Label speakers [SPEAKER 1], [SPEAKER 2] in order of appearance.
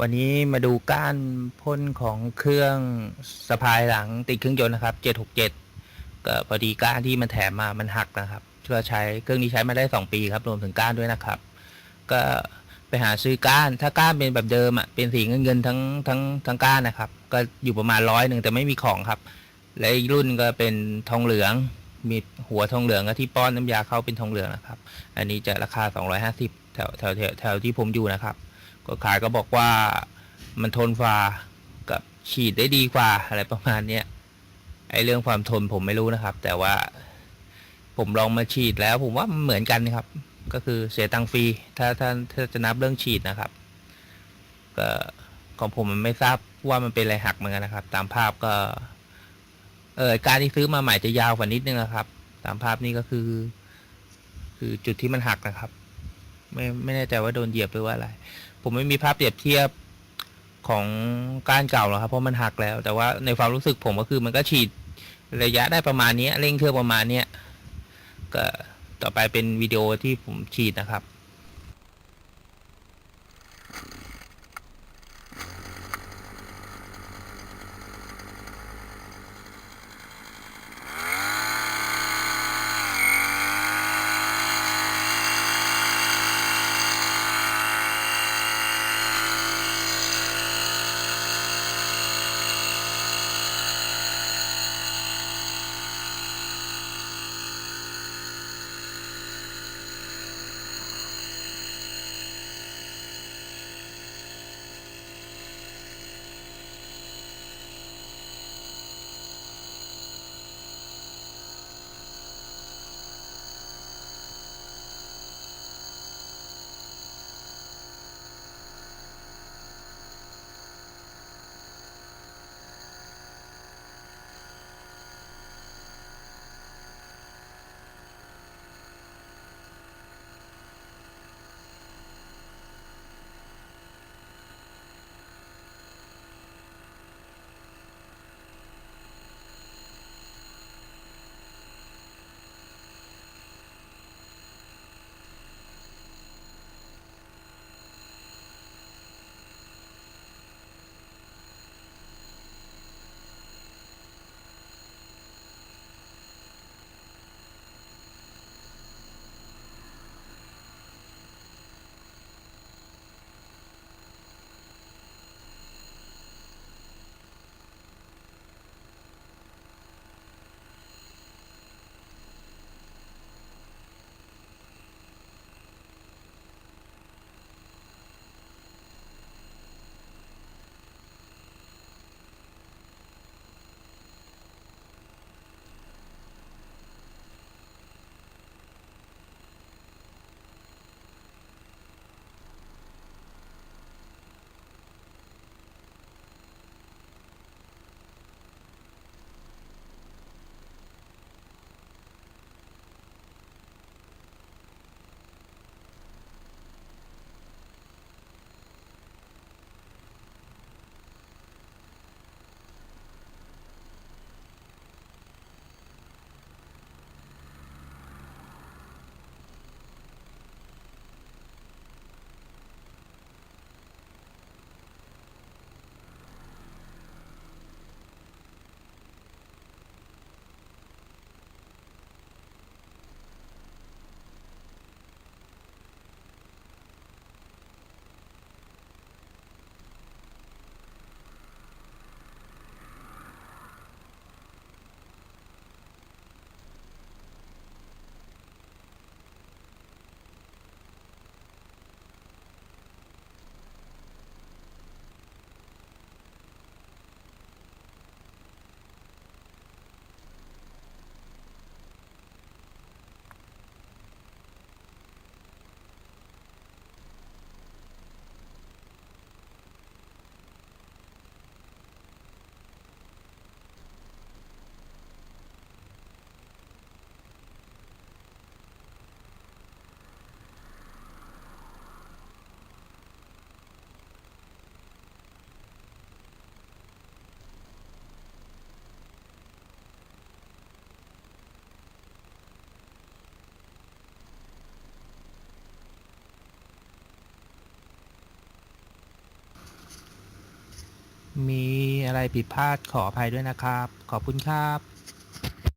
[SPEAKER 1] วันนี้มาดูก้านพ่นของเครื่องสะพายหลังติดเครื่องยนต์นะครับ 767 ก็พอดีก้านที่มันแถมมามันหักนะครับก็ใช้เครื่องนี้ใช้มาได้ 2 ปีครับ รวมถึงก้านด้วยนะครับ ก็ไปหาซื้อก้าน ถ้าก้านเป็นแบบเดิมอะเป็นสีเงินเงินๆทั้งทั้งทั้งก้านนะครับ ก็อยู่ประมาณร้อยหนึ่งแต่ไม่มีของครับ และอีกรุ่นก็เป็นทองเหลือง มีหัวทองเหลืองที่ป้อนน้ำยาเข้าเป็นทองเหลืองนะครับ อันนี้จะราคา 250 แถวแถวแถวแถวที่ผมอยู่นะครับ ก็ขายก็บอกว่ามันทนฟ้ากับฉีดได้ดีกว่าอะไรประมาณเนี้ยไอเรื่องความทนผมไม่รู้นะครับ แต่ว่าผมลองมาฉีดแล้วผมว่ามันเหมือนกันครับ ก็คือเสียตังค์ฟรีถ้าถ้าถ้าจะนับเรื่องฉีดนะครับก็ของผมมันไม่ทราบว่ามันเป็นอะไรหักเหมือนกันนะครับ ตามภาพก็ เออการที่ซื้อมาใหม่จะยาวกว่านิดนึงนะครับ ตามภาพนี้ก็คือ คือจุดที่มันหักนะครับ ไม่ไม่แน่ใจว่าโดนเหยียบหรือว่าอะไร ผมไม่มีภาพเปรียบเทียบของก้านเก่าหรอกครับเพราะมันหักแล้ว แต่ว่าในความรู้สึกผมก็คือมันก็ฉีดระยะได้ประมาณนี้เร่งเครื่องประมาณเนี้ยก็ต่อไปเป็นวิดีโอที่ผมฉีดนะครับ มีอะไรผิดพลาดขออภัยด้วยนะครับ ขอบคุณครับ